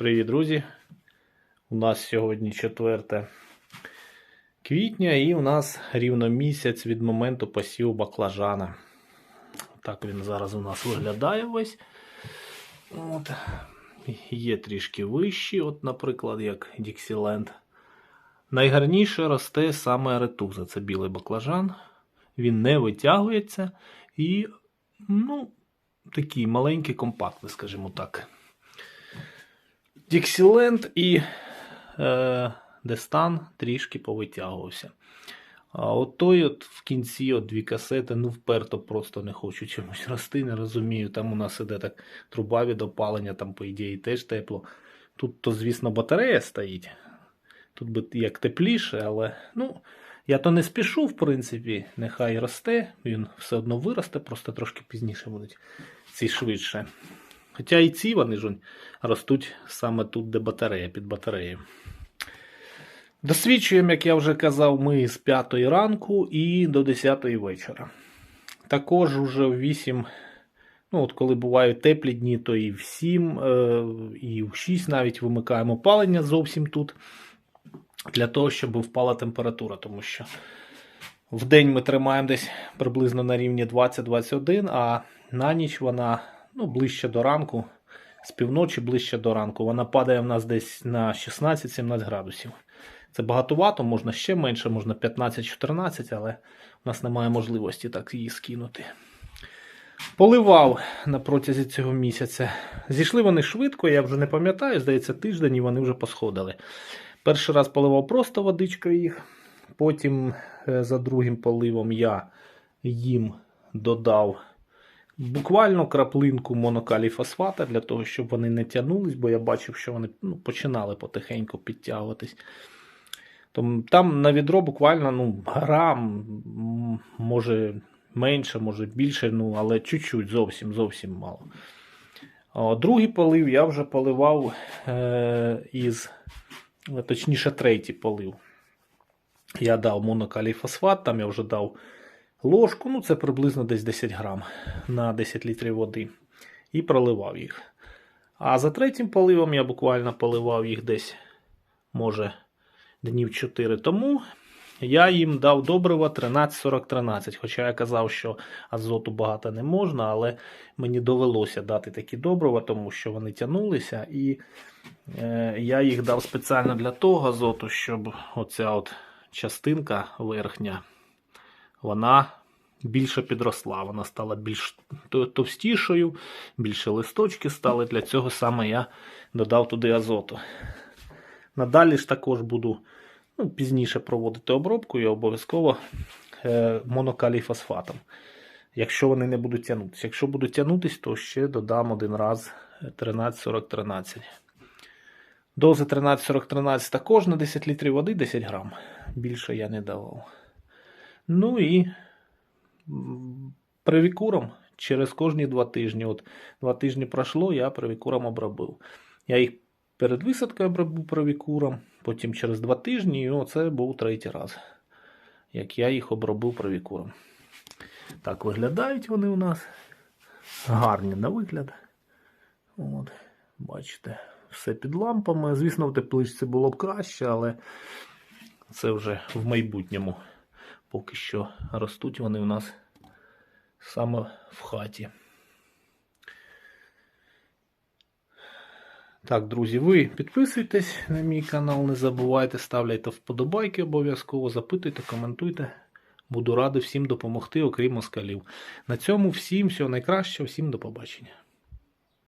Привіт, друзі! У нас сьогодні 4 квітня і у нас рівно місяць від моменту посіву баклажана. Так він зараз у нас виглядає весь. От. Є трішки вищі, от, наприклад, як Діксіленд. Найгарніше росте саме аретуза. Це білий баклажан. Він не витягується і, ну, такий маленький, компактний, скажімо так. Діксіленд і е, Дестан трішки повитягувався. А от той от в кінці от дві касети, ну вперто просто не хочу чомусь рости, не розумію. Там у нас іде так труба від опалення, там, по ідеї, теж тепло. Тут, то, звісно, батарея стоїть. Тут би як тепліше, але ну, я то не спішу, в принципі, нехай росте, він все одно виросте, просто трошки пізніше будуть ці швидше. Хоча і ці вони ж ростуть саме тут, де батарея, під батареєю. Досвідчуємо, як я вже казав, ми з 5 ранку і до 10 вечора. Також уже в 8, ну от коли бувають теплі дні, то і в 7, е, і в 6 навіть вимикаємо опалення зовсім тут. Для того, щоб впала температура, тому що в день ми тримаємо десь приблизно на рівні 20-21, а на ніч вона ну, ближче до ранку, з півночі ближче до ранку. Вона падає в нас десь на 16-17 градусів. Це багатовато, можна ще менше, можна 15-14, але у нас немає можливості так її скинути. Поливав на протязі цього місяця. Зійшли вони швидко, я вже не пам'ятаю, здається, тиждень і вони вже посходили. Перший раз поливав просто водичкою їх. Потім е, за другим поливом я їм додав буквально краплинку монокалій фосфата для того, щоб вони не тягнулись, бо я бачив, що вони ну, починали потихеньку підтягуватись. Тому там на відро буквально ну, грам, може менше, може більше, ну, але чуть-чуть, зовсім зовсім мало. О, другий полив я вже поливав е, із, точніше, третій полив. Я дав монокалій фосфат, там я вже дав ложку, ну це приблизно десь 10 грам на 10 літрів води. І проливав їх. А за третім поливом я буквально поливав їх десь, може, днів 4 тому. Я їм дав добрива 13-40-13. Хоча я казав, що азоту багато не можна, але мені довелося дати такі добрива, тому що вони тягнулися. І е, я їх дав спеціально для того азоту, щоб оця от частинка верхня, вона більше підросла. Вона стала більш товстішою, більше листочки стали. Для цього саме я додав туди азоту. Надалі ж також буду ну, пізніше проводити обробку і обов'язково е, монокалій фосфатом. Якщо вони не будуть тягнутися. Якщо будуть тягнутися, то ще додам один раз 13-40-13. Дози 13-40-13 також на 10 літрів води 10 грам. Більше я не давав. Ну і привікуром через кожні два тижні. От Два тижні пройшло, я привікуром обробив. Я їх перед висадкою обробив привікуром, потім через два тижні, і оце був третій раз, як я їх обробив привікуром. Так виглядають вони у нас. Гарні на вигляд. От, Бачите, все під лампами. Звісно, в тепличці було б краще, але це вже в майбутньому. Поки що ростуть вони у нас саме в хаті. Так, друзі, ви підписуйтесь на мій канал, не забувайте, ставляйте вподобайки обов'язково, запитуйте, коментуйте. Буду радий всім допомогти, окрім москалів. На цьому всім всього найкращого, всім до побачення.